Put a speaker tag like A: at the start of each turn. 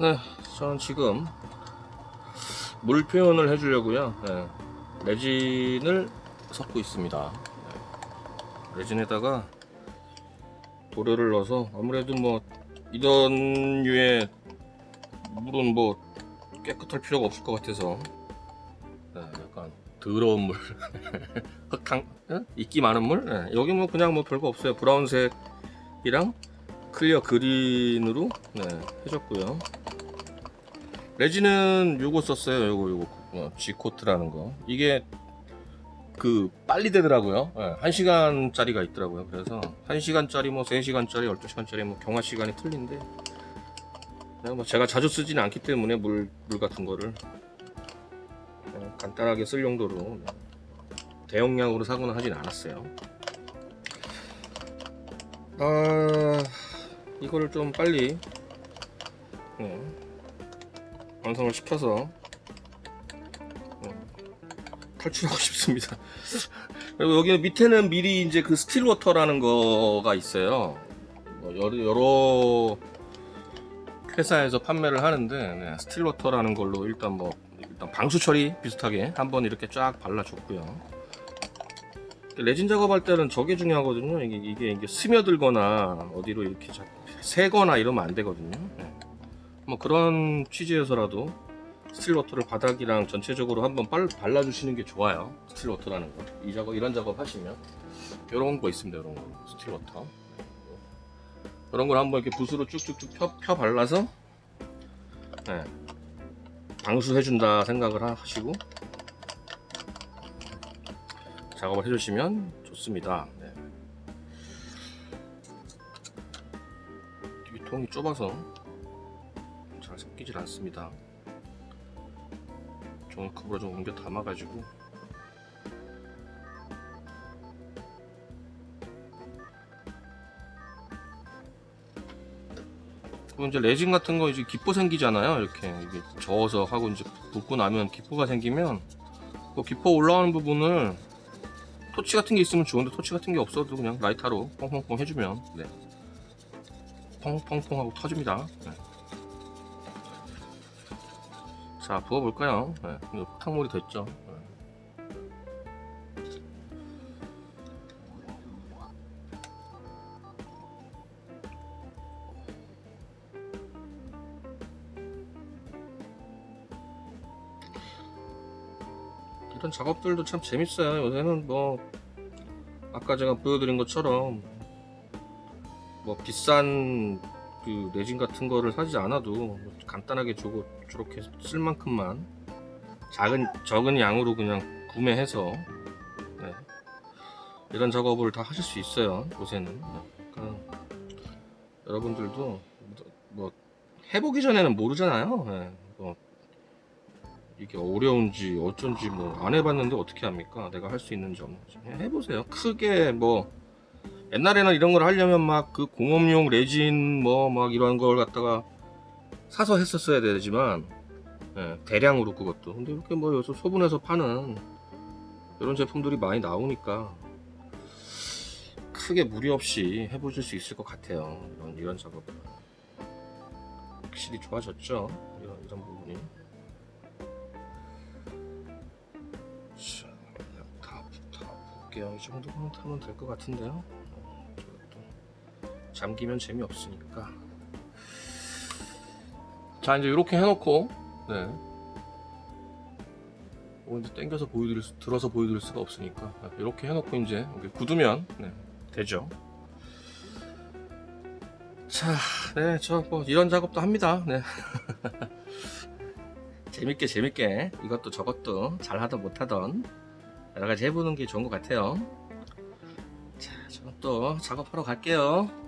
A: 네, 저는 지금 물 표현을 해주려고요. 네, 레진을 섞고 있습니다. 네, 레진에다가 도료를 넣어서 아무래도 뭐 이런 류의 물은 뭐 깨끗할 필요가 없을 것 같아서 네, 약간 더러운 물, 어? 이끼 많은 물. 네, 여기 뭐 그냥 뭐 별거 없어요. 브라운색이랑 클리어 그린으로 네, 해줬고요. 레진은 요거 썼어요. 요거 요거 어, G코트라는 거. 이게 그 빨리 되더라고요. 예, 1시간짜리가 있더라고요. 그래서 1시간짜리 뭐 3시간짜리 12시간짜리 뭐 경화 시간이 틀린데 그냥 뭐 제가 자주 쓰지는 않기 때문에 물, 물 같은 거를 간단하게 쓸 용도로 대용량으로 사고는 하진 않았어요. 아 이거를 좀 빨리 네, 완성을 시켜서 네, 탈출하고 싶습니다. 그리고 여기 밑에는 미리 이제 그 스틸 워터라는 거가 있어요. 뭐 여러, 여러 회사에서 판매를 하는데 네, 스틸 워터라는 걸로 일단 뭐 일단 방수 처리 비슷하게 한번 이렇게 쫙 발라줬고요. 레진 작업할 때는 저게 중요하거든요. 이게, 이게, 이게 스며들거나 어디로 이렇게 새거나 이러면 안 되거든요. 네. 뭐 그런 취지에서라도 스틸 워터를 바닥이랑 전체적으로 한번 빨, 발라주시는 게 좋아요. 스틸 워터라는 거. 이 작업, 이런 작업 하시면. 이런 거 있습니다. 이런 거. 스틸 워터. 이런 걸 한번 이렇게 붓으로 쭉쭉쭉 펴, 펴 발라서 네. 방수해준다 생각을 하- 하시고 작업을 해주시면 좋습니다. 네. 이 통이 좁아서 잘 섞이질 않습니다. 종이컵으로 좀 옮겨 담아가지고 그리고 이제 레진 같은 거 이제 기포 생기잖아요. 이렇게 이게 저어서 하고 이제 붓고 나면 기포가 생기면 그 기포 올라오는 부분을 토치 같은 게 있으면 좋은데 토치 같은 게 없어도 그냥 라이터로 펑펑펑 해주면 네. 펑펑펑 하고 터집니다. 네. 자 부어볼까요? 네. 탕물이 됐죠. 네. 이런 작업들도 참 재밌어요. 요새는 뭐 아까 제가 보여드린 것처럼 뭐 비싼 그 레진 같은 거를 사지 않아도 간단하게 저거 저렇게 쓸 만큼만 작은 적은 양으로 그냥 구매해서 네. 이런 작업을 다 하실 수 있어요. 요새는 그러니까 여러분들도 뭐 해보기 전에는 모르잖아요. 네. 뭐 이게 어려운지 어쩐지 뭐 안 해봤는데 어떻게 합니까? 내가 할 수 있는 점 그냥 해보세요. 크게 뭐 옛날에는 이런 걸 하려면 막 그 공업용 레진 뭐 막 이런 걸 갖다가 사서 했었어야 되지만 예, 대량으로 그것도 근데 이렇게 뭐 요새 소분해서 파는 이런 제품들이 많이 나오니까 크게 무리 없이 해보실 수 있을 것 같아요. 이런 이런 작업 확실히 좋아졌죠. 이런 이런 부분이. 볼게요. 이 정도면 타면 될 것 같은데요. 어, 잠기면 재미없으니까. 자, 이제 이렇게 해놓고, 네. 어, 이제 당겨서 보여드릴 수, 들어서 보여드릴 수가 없으니까 이렇게 해놓고 이제 굳으면 네, 되죠. 자, 네, 저 뭐 이런 작업도 합니다. 네. 재밌게 재밌게 이것도 저것도 잘 하던 못 하던 여러 가지 해보는 게 좋은 것 같아요. 자, 저는 또 작업하러 갈게요.